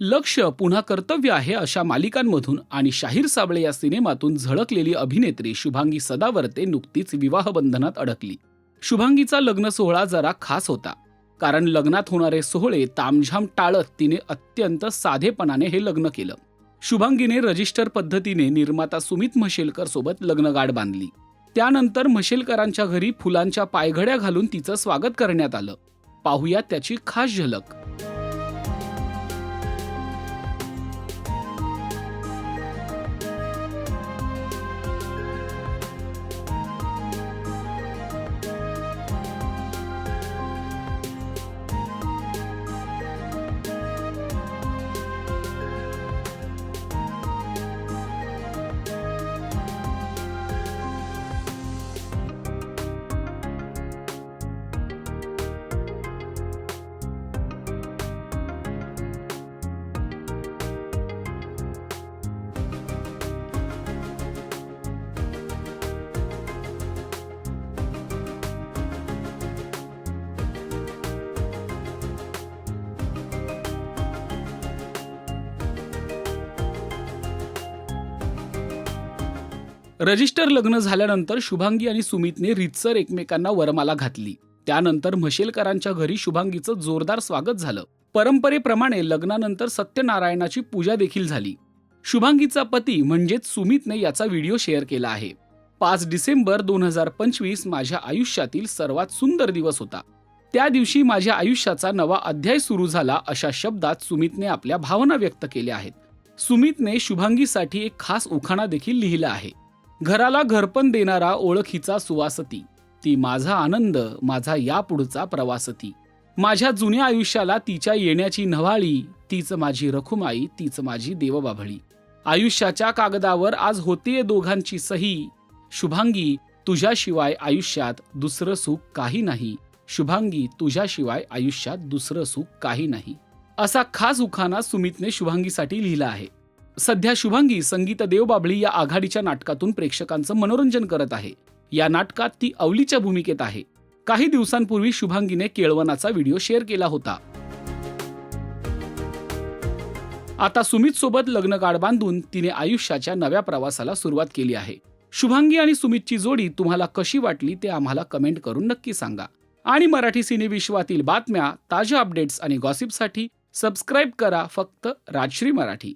लक्ष पुन्हा कर्तव्य आहे अशा मालिकांमधून आणि शाहीर साबळे या सिनेमातून झळकलेली अभिनेत्री शुभांगी सदावर्ते नुकतीच विवाहबंधनात अडकली. शुभांगीचा लग्न सोहळा जरा खास होता कारण लग्नात होणारे सोहळे तामझाम टाळत तिने अत्यंत साधेपणाने हे लग्न केलं. शुभांगीने रजिस्टर पद्धतीने निर्माता सुमित म्हशेलकर सोबत लग्नगाठ बांधली. त्यानंतर म्हशेलकरांच्या घरी फुलांच्या पायघड्या घालून तिचं स्वागत करण्यात आलं. पाहूया त्याची खास झलक. रजिस्टर लग्न झाल्यानंतर शुभांगी आणि सुमितने रितसर एकमेकांना वरमाला घातली. त्यानंतर म्हशेलकरांच्या घरी शुभांगीचं जोरदार स्वागत झालं. परंपरेप्रमाणे लग्नानंतर सत्यनारायणाची पूजा देखील झाली. शुभांगीचा पती म्हणजेच सुमितने याचा व्हिडिओ शेअर केला आहे. पाच डिसेंबर दोन हजार पंचवीस माझ्या आयुष्यातील सर्वात सुंदर दिवस होता. त्या दिवशी माझ्या आयुष्याचा नवा अध्याय सुरू झाला अशा शब्दात सुमितने आपल्या भावना व्यक्त केल्या आहेत. सुमितने शुभांगीसाठी एक खास उखाणा देखील लिहिला आहे. घराला घरपण देणारा ओळखीचा सुवासती. ती माझा आनंद माझा यापुढचा प्रवासती. माझ्या जुन्या आयुष्याला तिच्या येण्याची नव्हाळी तीच माझी रखुमाई तीच माझी देवबाभळी. आयुष्याच्या कागदावर आज होतीये दोघांची सही. शुभांगी तुझ्याशिवाय आयुष्यात दुसरं सुख काही नाही. शुभांगी तुझ्याशिवाय आयुष्यात दुसरं सुख काही नाही. असा खास उखाना सुमितने शुभांगीसाठी लिहिला आहे. सध्या शुभांगी संगीत देवबाबळी या आघाडीच्या नाटकातून प्रेक्षकांचं मनोरंजन करत आहे. या नाटकात ती अवलीच्या भूमिकेत आहे. काही दिवसांपूर्वी शुभांगीने केळवणाचा व्हिडिओ शेअर केला होता. आता सुमित सोबत लग्न गाठ बांधून तिने आयुष्याच्या नव्या प्रवासाला सुरुवात केली आहे. शुभांगी आणि सुमितची जोडी तुम्हाला कशी वाटली ते आम्हाला कमेंट करून नक्की सांगा. आणि मराठी सिनेविश्वातील बातम्या ताज्या अपडेट्स आणि गॉसिपसाठी सबस्क्राईब करा फक्त राजश्री मराठी.